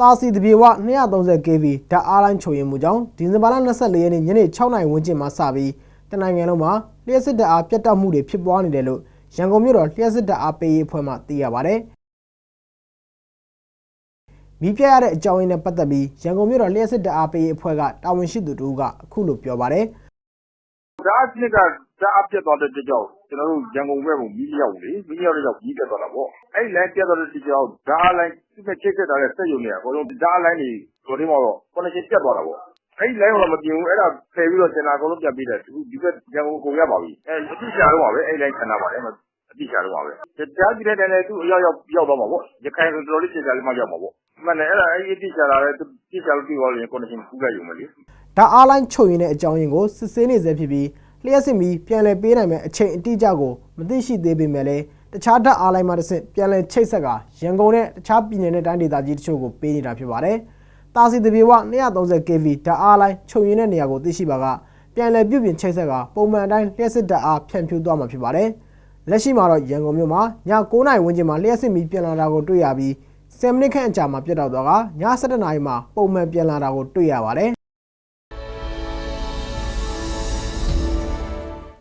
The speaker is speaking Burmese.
တာစီတပြေဝ 230 kV ဓာတ်အားလိုင်းချုပ်ရင်မှုကြောင့်ဒီဇင်ဘာလ24ရက်နေ့ညနေ6နာရီဝန်းကျင်မှာစပြီးတနိုင်ငံလုံးမှာလျှက်စစ်ဓာတ်အားပြတ်တောက်မှုတွေဖြစ်ပွားနေတယ်လို့ရန်ကုန်မြို့တော်လျှက်စစ်ဓာတ်အားပေးရေးအဖွဲ့မှသိရပါဗျ။မိပြရတဲ့အကြောင်းရင်းနဲ့ပတ်သက်ပြီးရန်ကုန်မြို့တော်လျှက်စစ်ဓာတ်အားပေးရေးအဖွဲ့ကတာဝန်ရှိသူတို့ကအခုလိုပြောပါတယ်။ဒါအစ်က ဓာတ်အပြတ်သွားတဲ့တကြောင်ကျွန်တော်တို့ ရန်ကုန်ဘက်ကို မီးရောက်လေ မီးရောက်တဲ့ကြောင့်ကြီးတက်သွားတာပေါ့ အဲ့လိုင်းပြတ်သွားတဲ့တကြောင်ဓာတ်အလိုင်း သူ့နဲ့ချိတ်ဆက်ထားတဲ့ စက်ရုံတွေအကုန်လုံးဓာတ်အလိုင်းတွေ တော်တင်းမှာတော့ connection ပြတ်သွားတာပေါ့ အဲ့လိုင်းကတော့ မပြင်ဘူး အဲ့ဒါဖယ်ပြီးတော့စင်တာအကုန်လုံးပြန်ပေးတယ်ဒီဒီဘက် ရန်ကုန်ကုန်ရပါပြီအဲ့အတိရှာတော့ပါပဲ အဲ့လိုင်းခဏပါတယ် အတိရှာတော့ပါပဲဓာတ်ကြည့်တဲ့တန်းနဲ့သူ့အရောက်ရောက် ရောက်သွားမှာပေါ့ ရခိုင်ဆို တော်တော်လေးစင်တာလေးမှ ရောက်မှာပေါ့ မှန်တယ် အဲ့ဒါအဲ့ဒီအတိရှာလာတဲ့သူတိရှာလို့ပြီးသွားရင် connection ကူးလိုက်ရုံပဲလေဓာတ်အားလိုင်းချုပ်ရင်းတဲ့အကြောင်းရင်းကို စစ်ဆေးနေစေဖြစ်ပြီး လျှက်စစ်မီပြန်လည်ပေးနိုင်မဲ့အချိန်အတိအကျကိုမသိရှိသေးပေမဲ့လည်းတခြားဓာတ်အားလိုင်းမှတစ်ဆင့်ပြန်လည်ချိတ်ဆက်ကရန်ကုန်နဲ့တခြားပြည်နယ်နဲ့တိုင်းဒေသကြီးတချို့ကိုပေးနေတာဖြစ်ပါတယ်။တာစီတပြေဝ230 kV ဓာတ်အားလိုင်းချုပ်ရင်းတဲ့နေရာကိုသိရှိပါကပြန်လည်ပြုပြင်ချိတ်ဆက်ကပုံမှန်အတိုင်းလျှက်စစ်ဓာတ်အားဖြန့်ဖြူးသွားမှာဖြစ်ပါတယ်။လက်ရှိမှာတော့ရန်ကုန်မြို့မှာည9:00နာရီဝန်းကျင်မှာလျှက်စစ်မီပြန်လာတာကိုတွေ့ရပြီး10မိနစ်ခန့်အကြာမှာပြတ်တောက်သွားကည7:00နာရီမှာပုံမှန်ပြန်လာတာကိုတွေ့ရပါတယ်